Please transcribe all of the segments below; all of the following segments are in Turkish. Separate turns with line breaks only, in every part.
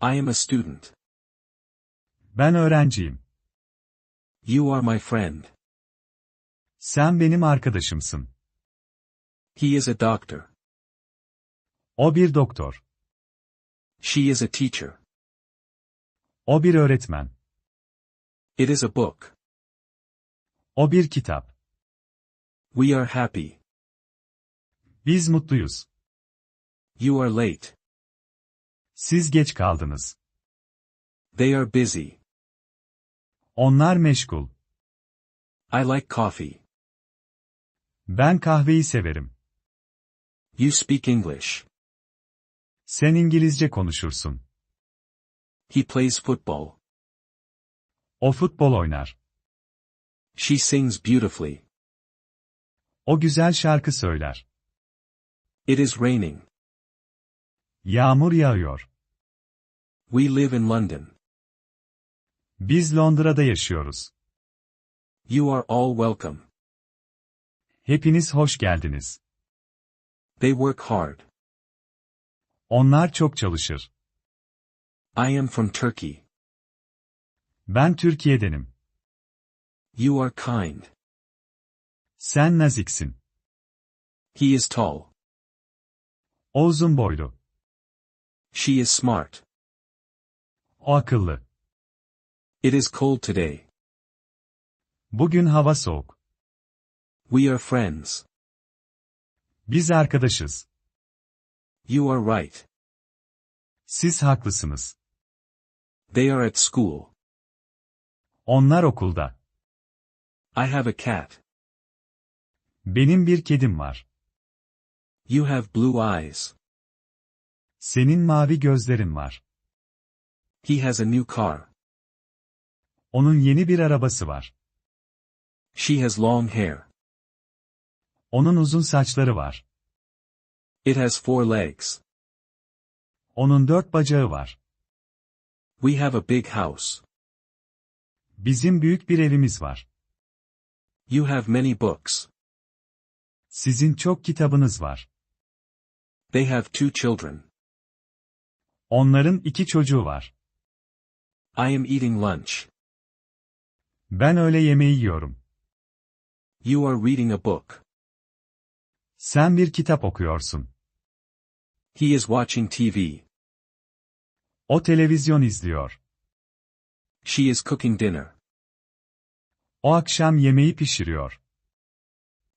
I am a student.
Ben öğrenciyim.
You are my friend.
Sen benim arkadaşımsın.
He is a doctor.
O bir doktor.
She is a teacher.
O bir öğretmen.
It is a book.
O bir kitap.
We are happy.
Biz mutluyuz.
You are late.
Siz geç kaldınız.
They are busy.
Onlar meşgul.
I like coffee.
Ben kahveyi severim.
You speak English.
Sen İngilizce konuşursun.
He plays football.
O futbol oynar.
She sings beautifully.
O güzel şarkı söyler.
It is raining.
Yağmur yağıyor.
We live in London.
Biz Londra'da yaşıyoruz.
You are all welcome.
Hepiniz hoş geldiniz.
They work hard.
Onlar çok çalışır.
I am from Turkey.
Ben Türkiye'denim.
You are kind.
Sen naziksin.
He is tall.
O uzun boylu.
She is smart.
O akıllı.
It is cold today.
Bugün hava soğuk.
We are friends.
Biz arkadaşız.
You are right.
Siz haklısınız.
They are at school.
Onlar okulda.
I have a cat.
Benim bir kedim var.
You have blue eyes.
Senin mavi gözlerin var.
He has a new car.
Onun yeni bir arabası var.
She has long hair.
Onun uzun saçları var.
It has four legs.
Onun dört bacağı var.
We have a big house.
Bizim büyük bir evimiz var.
You have many books.
Sizin çok kitabınız var.
They have two children.
Onların iki çocuğu var.
I am eating lunch.
Ben öğle yemeği yiyorum.
You are reading a book.
Sen bir kitap okuyorsun.
He is watching TV.
O televizyon izliyor.
She is cooking dinner.
O akşam yemeği pişiriyor.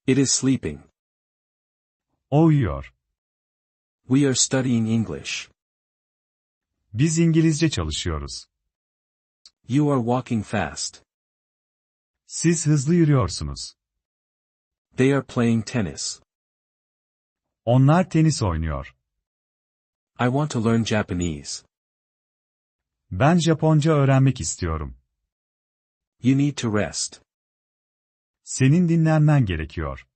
It is sleeping.
O uyuyor.
We are studying English.
Biz İngilizce çalışıyoruz.
You are walking fast.
Siz hızlı yürüyorsunuz.
They are playing tennis.
Onlar tenis oynuyor.
I want to learn Japanese.
Ben Japonca öğrenmek istiyorum.
You need to rest.
Senin dinlenmen gerekiyor.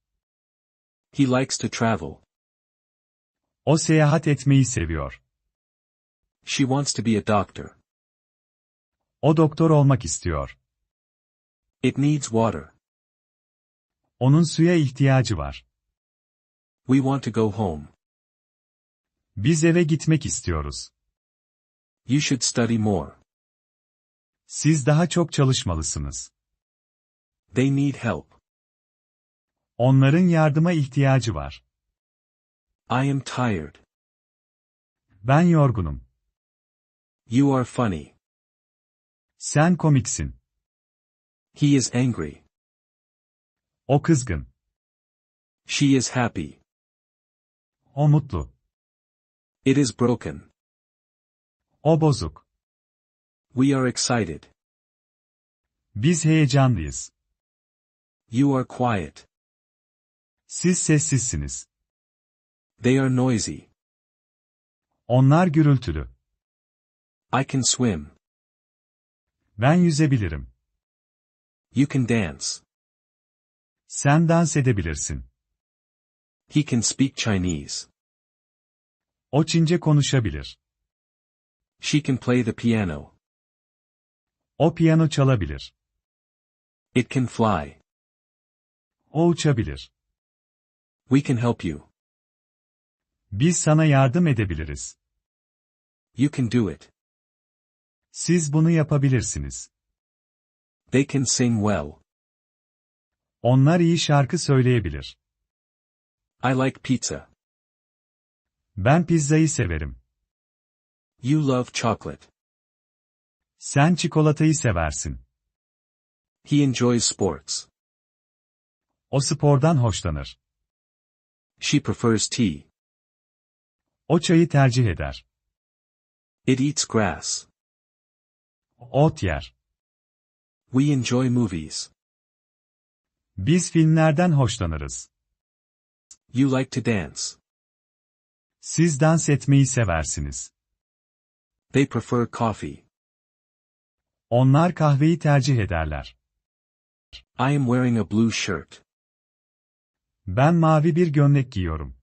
He likes to travel.
O seyahat etmeyi seviyor.
She wants to be a doctor.
O doktor olmak istiyor.
It needs water.
Onun suya ihtiyacı var.
We want to go home.
Biz eve gitmek istiyoruz.
You should study more.
Siz daha çok çalışmalısınız.
They need help.
Onların yardıma ihtiyacı var.
I am tired.
Ben yorgunum.
You are funny.
Sen komiksin.
He is angry.
O kızgın.
She is happy.
O mutlu.
It is broken.
O bozuk.
We are excited.
Biz heyecanlıyız.
You are quiet.
Siz sessizsiniz.
They are noisy.
Onlar gürültülü.
I can swim.
Ben yüzebilirim.
You can dance.
Sen dans edebilirsin.
He can speak Chinese.
O Çince konuşabilir.
She can play the piano.
O piyano çalabilir.
It can fly.
O uçabilir.
We can help you.
Biz sana yardım edebiliriz.
You can do it.
Siz bunu yapabilirsiniz.
They can sing well.
Onlar iyi şarkı söyleyebilir.
I like pizza.
Ben pizzayı severim.
You love chocolate.
Sen çikolatayı seversin.
He enjoys sports.
O spordan hoşlanır.
She prefers tea.
O çayı tercih eder.
It eats grass.
Ot yer.
We enjoy movies.
Biz filmlerden hoşlanırız.
You like to dance.
Siz dans etmeyi seversiniz.
They prefer coffee.
Onlar kahveyi tercih ederler.
I am wearing a blue shirt.
Ben mavi bir gömlek giyiyorum.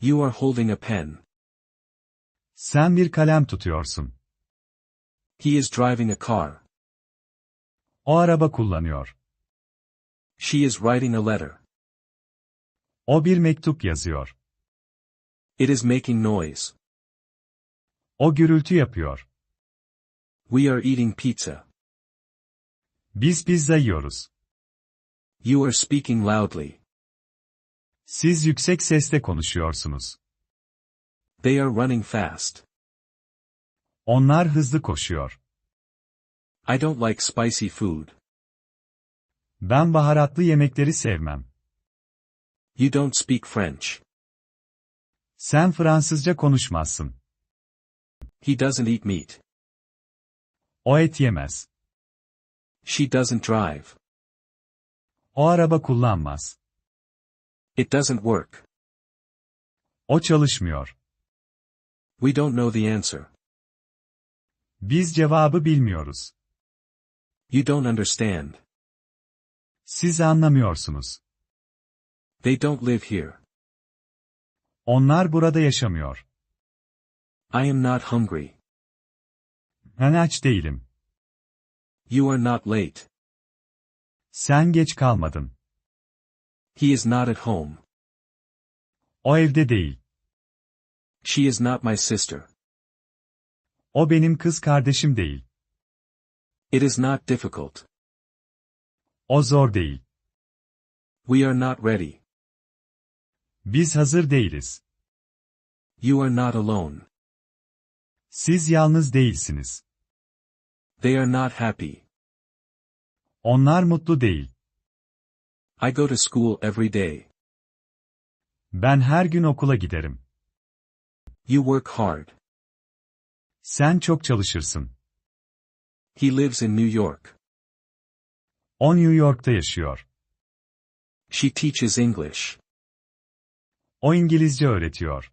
You are holding a pen.
Sen bir kalem tutuyorsun.
He is driving a car.
O araba kullanıyor.
She is writing a letter.
O bir mektup yazıyor.
It is making noise.
O gürültü yapıyor.
We are eating pizza.
Biz pizza yiyoruz.
You are speaking loudly.
Siz yüksek sesle konuşuyorsunuz.
They are running fast.
Onlar hızlı koşuyor.
I don't like spicy food.
Ben baharatlı yemekleri sevmem.
You don't speak French.
Sen Fransızca konuşmazsın.
He doesn't eat meat.
O et yemez.
She doesn't drive.
O araba kullanmaz.
It doesn't work.
O çalışmıyor.
We don't know the answer.
Biz cevabı bilmiyoruz.
You don't understand.
Siz anlamıyorsunuz.
They don't live here.
Onlar burada yaşamıyor.
I am not hungry.
Ben aç değilim.
You are not late.
Sen geç kalmadın.
He is not at home.
O evde değil.
She is not my sister.
O benim kız kardeşim değil.
It is not difficult.
O zor değil.
We are not ready.
Biz hazır değiliz.
You are not alone.
Siz yalnız değilsiniz.
They are not happy.
Onlar mutlu değil.
I go to school every day.
Ben her gün okula giderim.
You work hard.
Sen çok çalışırsın.
He lives in New York.
O New York'ta yaşıyor.
She teaches English.
O İngilizce öğretiyor.